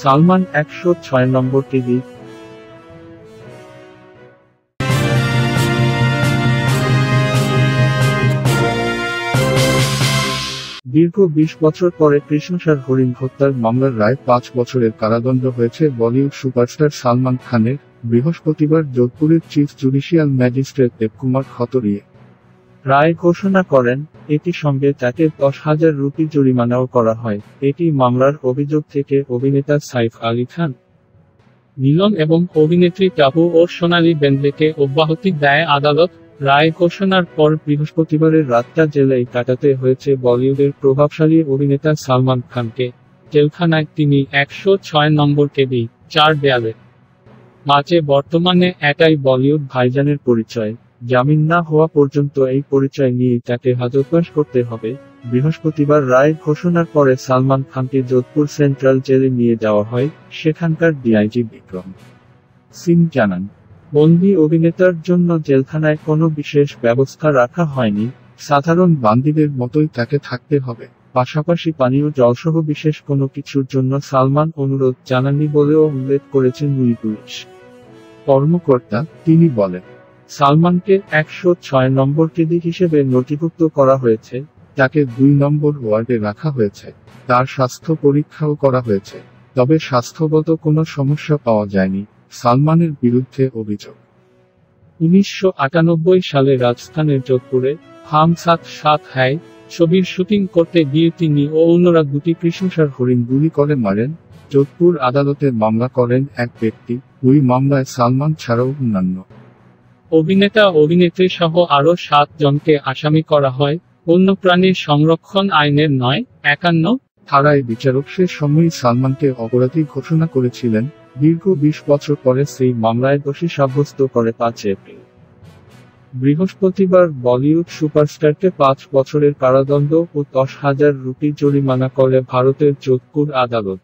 সালমান একশো ছয় নম্বর টিভি। দীর্ঘ বিশ বছর পরে কৃষ্ণসার হরিণ হত্যার মামলার রায় পাঁচ বছরের কারাদণ্ড হয়েছে বলিউড সুপারস্টার সালমান খানের বৃহস্পতিবার যোধপুরের চিফ জুডিশিয়াল ম্যাজিস্ট্রেট দেবকুমার খতরিয়ে। রায় ঘোষণা করেন, এটি সঙ্গে তাকে দশ হাজার রুপি জরিমানাও করা হয়। এটি মামলার অভিযোগ থেকে অভিনেতা সাইফ আলী খান নীলম এবং অভিনেত্রী টাবু ও সোনালী বেন্দ্রেকে অব্যাহতি দেয় আদালত। রায় ঘোষণার পর বৃহস্পতিবারের রাতটা জেলায় কাটাতে হয়েছে বলিউডের প্রভাবশালী অভিনেতা সালমান খানকে। জেলখানায় তিনি একশো ছয় নম্বর কেবি, চার দেয়ালে। মাঝে বর্তমানে এটাই বলিউড ভাইজানের পরিচয়। জামিন না হওয়া পর্যন্ত এই পরিচয় নিয়েই তাকে হাজতবাস করতে হবে। বৃহস্পতিবার রায় ঘোষণার পরে সালমান খানকে যোধপুর সেন্ট্রাল জেলে নিয়ে যাওয়া হয়, সেখানকার ডিআইজি বিক্রম। সিং জানান, বন্দি অভিনেতার জন্য জেলখানায় কোনো বিশেষ ব্যবস্থা রাখা হয়নি। সাধারণ বান্দিদের মতোই তাকে থাকতে হবে। পাশাপাশি পানীয় জলসহ বিশেষ কোনো কিছুর জন্য সালমান অনুরোধ জানাননি বলেও উল্লেখ করেছেন নুই পুলিশ কর্মকর্তা, তিনি বলেন সালমানকে একশো ছয় নম্বর কেদি হিসেবে নথিভুক্ত করা হয়েছে তাকে দুই নম্বর ওয়ার্ডে রাখা হয়েছে। তার স্বাস্থ্য পরীক্ষাও করা হয়েছে, তবে স্বাস্থ্যগত কোনো সমস্যা পাওয়া যায়নি, সালমানের বিরুদ্ধে অভিযোগ। উনিশশো আটানব্বই সালে রাজস্থানের যোধপুরে হাম সাত সাত হ্যায় ছবির শুটিং করতে গিয়ে তিনি ও অন্যরা দুটি কৃষ্ণসার হরিণ গুলি করে মারেন। যোধপুর আদালতে মামলা করেন এক ব্যক্তি ওই মামলায় সালমান ছাড়াও অন্যান্য। অভিনেতা, অভিনেত্রী সহ আরও সাত জনকে আসামি করা হয়। বন্যপ্রাণীর সংরক্ষণ আইনের নয়, একান্ন। ধারায় বিচারক সে সময়ই সালমানকে অপরাধী ঘোষণা করেছিলেন। দীর্ঘ বিশ বছর পরে সেই মামলায় দোষী সাব্যস্ত করে পাঁচ এপ্রিল। বৃহস্পতিবার বলিউড সুপারস্টারকে পাঁচ বছরের কারাদণ্ড ও দশ হাজার রুপি জরিমানা করে ভারতের যোধপুর আদালত।